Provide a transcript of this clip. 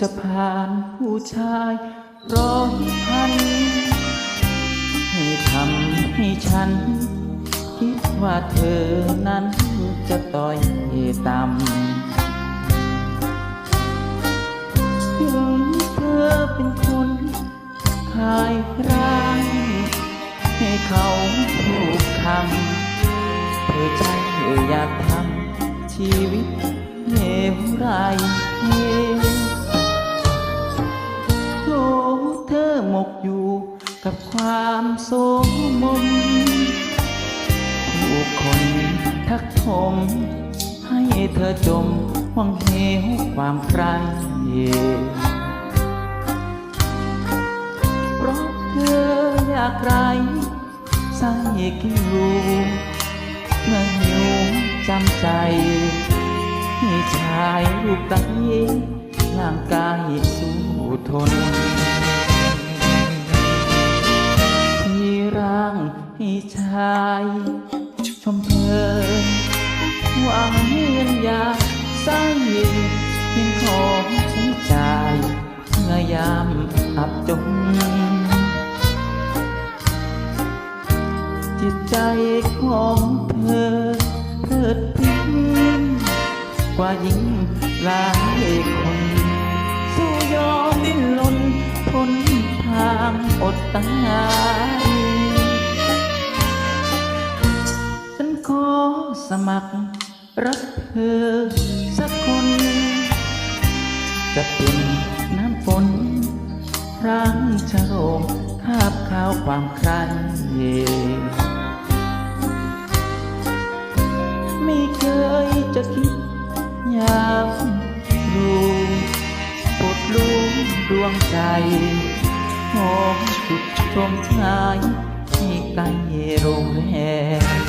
จะผ่านผู้ชายร้อยพัน ให้ทำให้ฉัน คิดว่าเธอนั้นจะต่อยต่ำถึงเธอเป็นคนขายร้ายให้เขาถูกคำเธอใช่อยากทำชีวิตเหวไรเฮโกับความโสมมผู้คนทักทม ให้เธอจมหวังเหวความใครเพราะเธออยากไรใส่กิลูเมื่อหิวจำใจ ให้ชายรูปไร้ร่างกายสู้ทนางให้ชาย ชมเพลินหวังเงินอยากใส่เพียงของใช้จ่ายเมื่อยามอับจนจิตใจของเธอเพิดเพลินกว่าหญิงหลายคนสู้ยอมดิ้นรนทนทางอดตาย สมัคร รักเธอสักคน จะเป็นน้ำฝนร่างชะโรมคาบขาวความใครไม่เคยจะคิดอยากรู้ปวดรู้ดวงใจหอมสุดชมชายที่ไกลโรงแรม